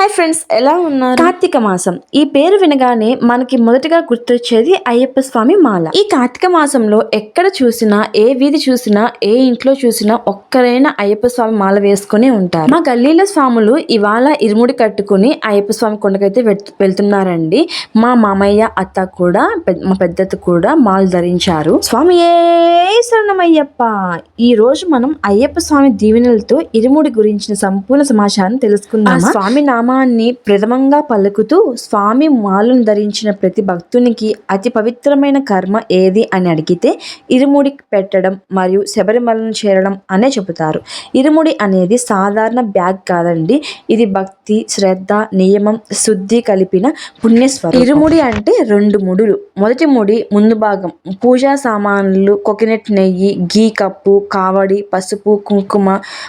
Hi friends ఎలా ఉన్నారు? కార్తీక మాసం. ఈ పేరు వినగానే మనకి మొదటగా గుర్తొచ్చేది అయ్యప్ప స్వామి మాల. ఈ కార్తీక మాసంలో ఎక్కడ చూసినా ఏ వీధి చూసినా ఏ ఇంట్లో చూసినా ఒక్కరైనా అయ్యప్ప స్వామి మాల వేసుకుని ఉంటారు. మా గల్లీల స్వాములు ఇవాళ ఇరుముడి కట్టుకుని అయ్యప్ప స్వామి కొండకైతే వెళ్- వెళ్తున్నారండి. మా మామయ్య అత్త కూడా పెద్ద- మా పెద్దత కూడా మాల ధరించారు. స్వామి ఏ శరణమయ్యప్ప! ఈ రోజు మనం అయ్యప్ప స్వామి దీవెనలతో ఇరుముడి గురించిన సంపూర్ణ సమాచారం తెలుసుకుందాం స్వామి నామాన్ని ప్రథమంగా పలుకుతూ స్వామి మాలను ధరించిన ప్రతి భక్తునికి అతి పవిత్రమైన కర్మ ఏది అని అడిగితే ఇరుముడి పెట్టడం మరియు శబరిమలను చేరడం అనే చెబుతారు. ఇరుముడి అనేది సాధారణ బ్యాగ్ కాదండి. ఇది భక్తి శ్రద్ధ నియమం శుద్ధి కలిపిన పుణ్యస్వరం ఇరుముడి అంటే రెండు ముడులు. మొదటి ముడి ముందు భాగం. పూజా సామాన్లు కోకోనట్ నెయ్యి గీ కప్పు కావడి పసుపు కుంకుమ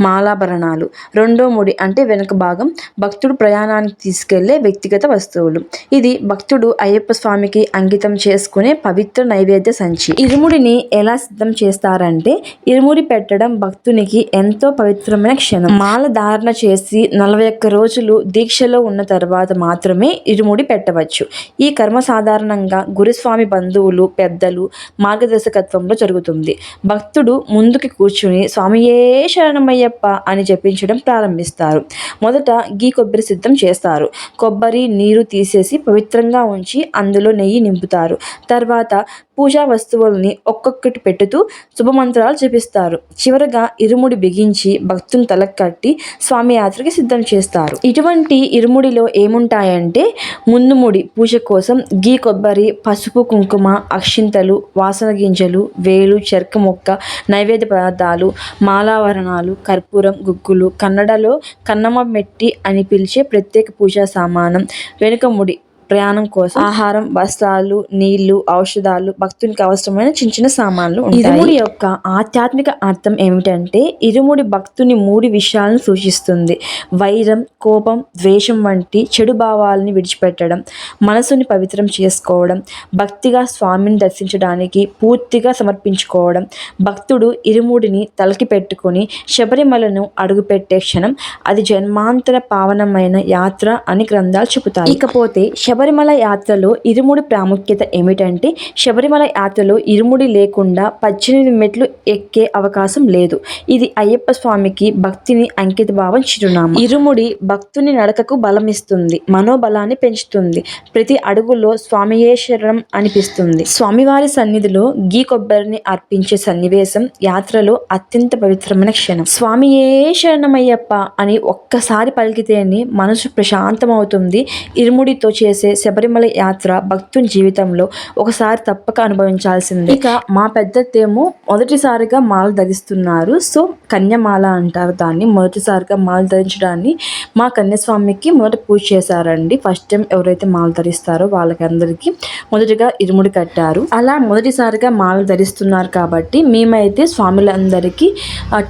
మాలాభరణాలు. రెండో ముడి అంటే వెనుక భాగం. భక్తుడు ప్రయాణానికి తీసుకెళ్ళే వ్యక్తిగత వస్తువులు. ఇది భక్తుడు అయ్యప్ప స్వామికి అంకితం చేసుకునే పవిత్ర నైవేద్య సంచి. ఇరుముడిని ఎలా సిద్ధం చేస్తారంటే ఇరుముడి పెట్టడం భక్తునికి ఎంతో పవిత్రమైన క్షణం. మాల ధారణ చేసి నలభై ఒక్క రోజులు దీక్షలో ఉన్న తర్వాత మాత్రమే ఇరుముడి పెట్టవచ్చు. ఈ కర్మ సాధారణంగా గురుస్వామి బంధువులు పెద్దలు మార్గదర్శకత్వంలో జరుగుతుంది. భక్తుడు ముందుకి కూర్చుని స్వామియే శరణమయ్యప్ప అని జపించడం ప్రారంభిస్తారు. మొదట గీ కొబ్బరి సిద్ధం చేస్తారు. కొబ్బరి నీరు తీసేసి పవిత్రంగా ఉంచి అందులో నెయ్యి నింపుతారు. తర్వాత పూజా వస్తువుల్ని ఒక్కొక్కటి పెట్టుతూ శుభమంత్రాలు చూపిస్తారు. చివరగా ఇరుముడి బిగించి భక్తుని తలకు కట్టి స్వామి యాత్రకి సిద్ధం చేస్తారు. ఇటువంటి ఇరుముడిలో ఏముంటాయంటే ముందు ముడి పూజ కోసం గీ కొబ్బరి పసుపు కుంకుమ అక్షింతలు వాసన గింజలు వేలు చెరక మొక్క నైవేద్య పదార్థాలు మాలావరణాలు కర్పూరం గుగ్గులు కన్నడలో కన్నమ్మ మెట్టి అని పిలిచే ప్రత్యేక పూజా సామానం వెనుక ముడి ప్రయాణం కోసం ఆహారం వస్త్రాలు నీళ్ళు ఔషధాలు భక్తునికి అవసరమైన చిన్న చిన్న సామాన్లు ఇరుముడి యొక్క ఆధ్యాత్మిక అర్థం ఏమిటంటే ఇరుముడి భక్తుని మూడు విషయాలను సూచిస్తుంది. వైరం కోపం ద్వేషం వంటి చెడు భావాలని విడిచిపెట్టడం మనసుని పవిత్రం చేసుకోవడం భక్తిగా స్వామిని దర్శించడానికి పూర్తిగా సమర్పించుకోవడం భక్తుడు ఇరుముడిని తలకి పెట్టుకొని శబరిమలను అడుగుపెట్టే క్షణం అది జన్మాంతర పావనమైన యాత్ర అని గ్రంథాలు చెబుతాయి. ఇకపోతే శబరిమల యాత్రలో ఇరుముడి ప్రాముఖ్యత ఏమిటంటే శబరిమల యాత్రలో ఇరుముడి లేకుండా పద్దెనిమిది మెట్లు ఎక్కే అవకాశం లేదు. ఇది అయ్యప్ప స్వామికి భక్తిని అంకిత భావం చిరునామా. ఇరుముడి భక్తుని నడకకు బలం ఇస్తుంది మనోబలాన్ని పెంచుతుంది ప్రతి అడుగులో స్వామియే శరణం అనిపిస్తుంది. స్వామివారి సన్నిధిలో గీ కొబ్బరిని అర్పించే సన్నివేశం యాత్రలో అత్యంత పవిత్రమైన క్షణం. స్వామియే శరణమయ్యప్ప అని ఒక్కసారి పలికితేనే మనసు ప్రశాంతమవుతుంది ఇరుముడితో చేసే శబరిమల యాత్ర భక్తుని జీవితంలో ఒకసారి తప్పక అనుభవించాల్సిందే. ఇక మా పెద్దతేమో మొదటిసారిగా మాల ధరిస్తున్నారు. సో కన్యమాల అంటారు దాన్ని. మొదటిసారిగా మాల ధరించడాన్ని మా కన్యస్వామికి మొదట పూజ చేశారండి. ఫస్ట్ టైం ఎవరైతే మాల ధరిస్తారో వాళ్ళకందరికీ మొదటిగా ఇరుముడి కట్టారు. అలా మొదటిసారిగా మాల ధరిస్తున్నారు కాబట్టి మేమైతే స్వాములందరికీ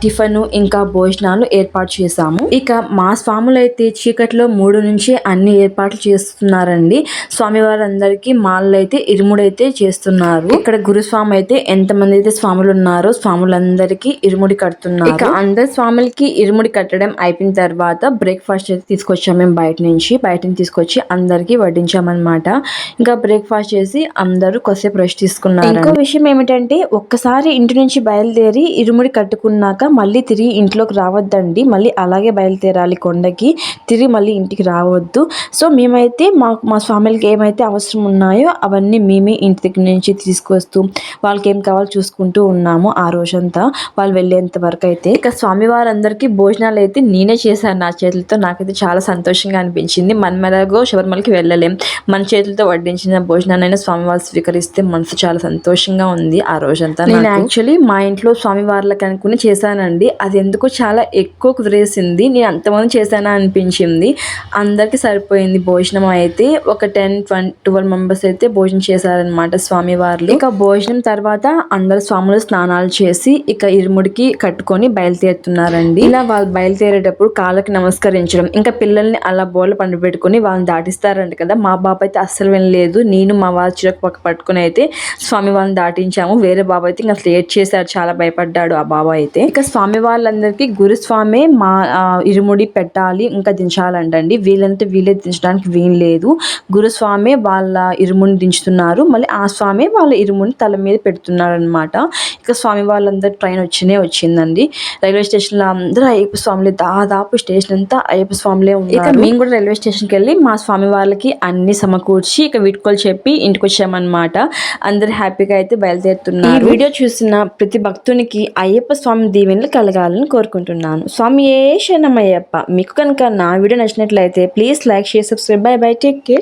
టిఫను ఇంకా భోజనాలు ఏర్పాటు చేశాము. ఇక మా స్వాములైతే చీకట్లో మూడు నుంచి అన్ని ఏర్పాట్లు చేస్తున్నారండి. స్వామివారందరికీ మాలలు అయితే ఇరుముడైతే చేస్తున్నారు. ఇక్కడ గురుస్వామి అయితే ఎంతమంది అయితే స్వాములు ఉన్నారో స్వాములందరికీ ఇరుముడి కడుతున్నారు. ఇక అందరి స్వాములకి ఇరుముడి కట్టడం అయిపోయిన తర్వాత బ్రేక్ఫాస్ట్ అయితే తీసుకొచ్చాము మేము బయట నుంచి. బయట నుంచి తీసుకొచ్చి అందరికీ వడ్డించామన్నమాట. ఇంకా బ్రేక్ఫాస్ట్ చేసి అందరూ కొద్దిసేపు రెస్ట్ తీసుకున్నారు ఇంకో విషయం ఏమిటంటే ఒక్కసారి ఇంటి నుంచి బయలుదేరి ఇరుముడి కట్టుకున్నాక మళ్ళీ తిరిగి ఇంట్లోకి రావద్దండి. మళ్ళీ అలాగే బయలుదేరాలి కొండకి. తిరిగి మళ్ళీ ఇంటికి రావద్దు. సో మేమైతే మా మా స్వామిలకి ఏమైతే అవసరం ఉన్నాయో అవన్నీ మేమే ఇంటి దగ్గర నుంచి తీసుకొస్తూ వాళ్ళకి ఏం కావాలో చూసుకుంటూ ఉన్నాము ఆ రోజంతా. వాళ్ళు వెళ్ళేంత వరకు అయితే ఇక స్వామివారందరికీ భోజనాలు అయితే నేనే చేశాను నా చేతులతో. నాకైతే చాలా సంతోషంగా అనిపించింది. మనం ఎలాగో శబరిమలకి వెళ్ళలేం. మన చేతులతో వడ్డించిన భోజనాన్ని స్వామివారు స్వీకరిస్తే మనసు చాలా సంతోషంగా ఉంది ఆ రోజంతా నేను యాక్చువల్లీ మా ఇంట్లో స్వామివార్లకి అనుకుని చేశానండి. అది ఎందుకో చాలా ఎక్కువ కుదిరేసింది. నేను అంతమంది చేశానా అనిపించింది. అందరికీ సరిపోయింది భోజనం అయితే. ఒక టెన్ ట్వంటీ ట్వెల్వ్ మెంబర్స్ అయితే భోజనం చేశారనమాట స్వామి వారు ఇక భోజనం తర్వాత అందరు స్వాములు స్నానాలు చేసి ఇక ఇరుముడికి కట్టుకొని బయలుదేరుతున్నారండి. ఇలా వాళ్ళు బయలుదేరేటప్పుడు కాళ్ళకి నమస్కరించడం ఇంకా పిల్లల్ని అలా బోర్ల పండు పెట్టుకొని వాళ్ళని దాటిస్తారంట కదా. మా బాబు అయితే అస్సలు వినలేదు. నేను మా వారి చిరకు పక్క పట్టుకుని అయితే స్వామి వాళ్ళని దాటించాము. వేరే బాబు అయితే ఇంకా లేట్ చేశారు. చాలా భయపడ్డాడు ఆ బాబు అయితే. ఇక స్వామి వాళ్ళందరికీ గురుస్వామి మా ఇరుముడి పెట్టాలి ఇంకా దించాలంటండి. వీళ్ళంతా వీళ్ళే దించడానికి వీలు లేదు. గురుస్వామి వాళ్ళ ఇరుముడిని దించుతున్నారు. మళ్ళీ ఆ స్వామి వాళ్ళ ఇరుముడిని తల మీద పెడుతున్నారు అనమాట ఇక స్వామి వాళ్ళందరూ ట్రైన్ వచ్చినే వచ్చిందండి. రైల్వే స్టేషన్లో అందరూ అయ్యప్ప స్వాములే దాదాపు స్టేషన్ అంతా అయ్యప్ప స్వాములే ఇక మేము కూడా రైల్వే స్టేషన్కి వెళ్ళి మా స్వామి వాళ్ళకి అన్ని సమకూర్చి ఇక వీడ్కోలు చెప్పి ఇంటికి వచ్చామన్నమాట అందరు హ్యాపీగా అయితే బయలుదేరుతున్నారు. ఈ వీడియో చూసిన ప్రతి భక్తునికి అయ్యప్ప స్వామి దీవెనలు కలగాలని కోరుకుంటున్నాను. స్వామి ఏ అయ్యప్ప మీకు కనుక నా వీడియో నచ్చినట్లయితే please like share subscribe. Bye bye. Take care.